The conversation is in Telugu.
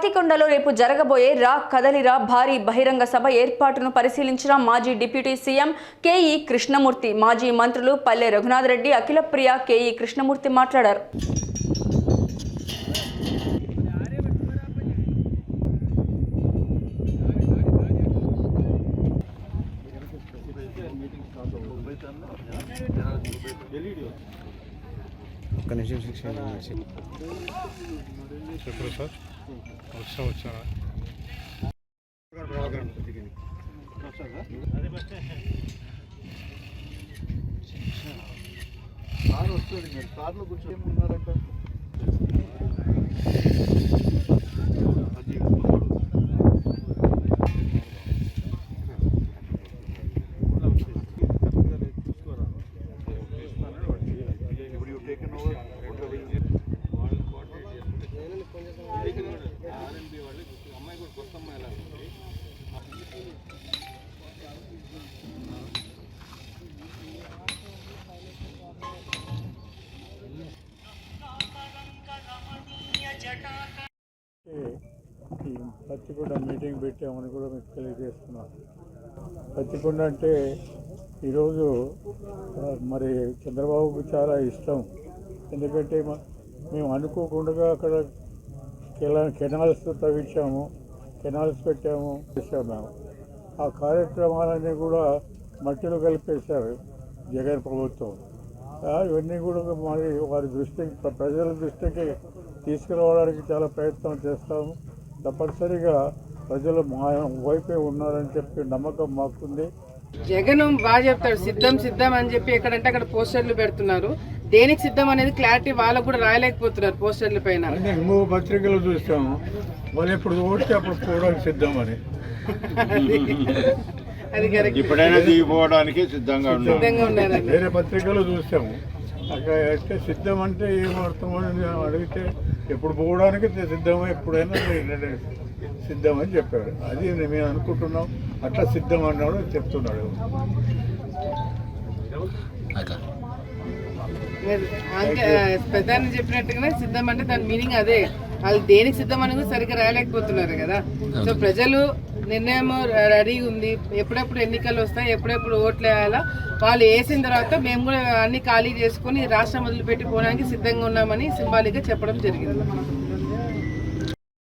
పత్తికొండలో రేపు జరగబోయే రా కదలిరా భారీ బహిరంగ సభ ఏర్పాటును పరిశీలించిన మాజీ డిప్యూటీ సీఎం కేఈ కృష్ణమూర్తి మాజీ మంత్రులు పల్లె రఘునాథ్ రెడ్డి అఖిలప్రియ కేఈ కృష్ణమూర్తి మాట్లాడారు. ఒక్క నిమిషం శిక్షణ చెప్పరు సార్? వచ్చా వచ్చారా కారు వస్తుంది మీరు కార్లో కూర్చొని ఉన్నారంట పచ్చికొండ మీటింగ్ పెట్టామని కూడా మీకు తెలియజేస్తున్నాను పచ్చికొండ అంటే ఈరోజు మరి చంద్రబాబుకు చాలా ఇష్టం. ఎందుకంటే మేము అనుకోకుండా అక్కడ కెలా కెనాల్స్ తవ్వించాము. కెనాల్స్ పెట్టాము చేసాము మేము. ఆ కార్యక్రమాలన్నీ కూడా మట్టిలో కలిపేశారు జగన్ ప్రభుత్వం. ఇవన్నీ కూడా మరి వారి దృష్టికి ప్ర- ప్రజల దృష్టికి తీసుకురావడానికి చాలా ప్రయత్నం చేస్తాము. తప్పనిసరిగా ప్రజలు మా వైపే ఉన్నారని చెప్పి నమ్మకం మాకుంది. జగన్ బాగా చెప్తాడు సిద్ధం సిద్ధం అని చెప్పి ఎక్కడంటే అక్కడ పోస్టర్లు పెడుతున్నారు. దేనికి సిద్ధం అనేది క్లారిటీ వాళ్ళకు కూడా రాయలేకపోతున్నారు పోస్టర్ల పైన. పత్రికలు చూస్తాము వాళ్ళు ఎప్పుడు ఓడితే అప్పుడు పోవడానికి సిద్ధమని అది కరెక్ట్. ఇప్పుడైనా దిగిపోవడానికి సిద్ధంగా సిద్ధంగా ఉన్నారండి. వేరే పత్రికలు చూస్తాము అక్కడ అయితే సిద్ధం అంటే ఏం అర్థం అని నేను అడిగితే ఎప్పుడు పోవడానికి సిద్ధం ఎప్పుడైనా సిద్ధం అని చెప్పాడు అది మేము అనుకుంటున్నాం. అట్లా సిద్ధం అన్నాడు చెప్తున్నాడు. ప్రధాని చెప్పినట్టుగానే సిద్ధం అంటే దాని మీనింగ్ అదే. వాళ్ళు దేనికి సిద్ధం అనేది సరిగ్గా రాయలేకపోతున్నారు కదా. సో ప్రజలు నిర్ణయం రెడీ ఉంది. ఎప్పుడెప్పుడు ఎన్నికలు వస్తాయి ఎప్పుడెప్పుడు ఓట్లు వేయాలా వాళ్ళు వేసిన తర్వాత మేము కూడా అన్ని ఖాళీ చేసుకొని రాష్ట్రం వదిలిపెట్టి పోవడానికి సిద్ధంగా ఉన్నామని సింబాలిక్గా చెప్పడం జరిగింది.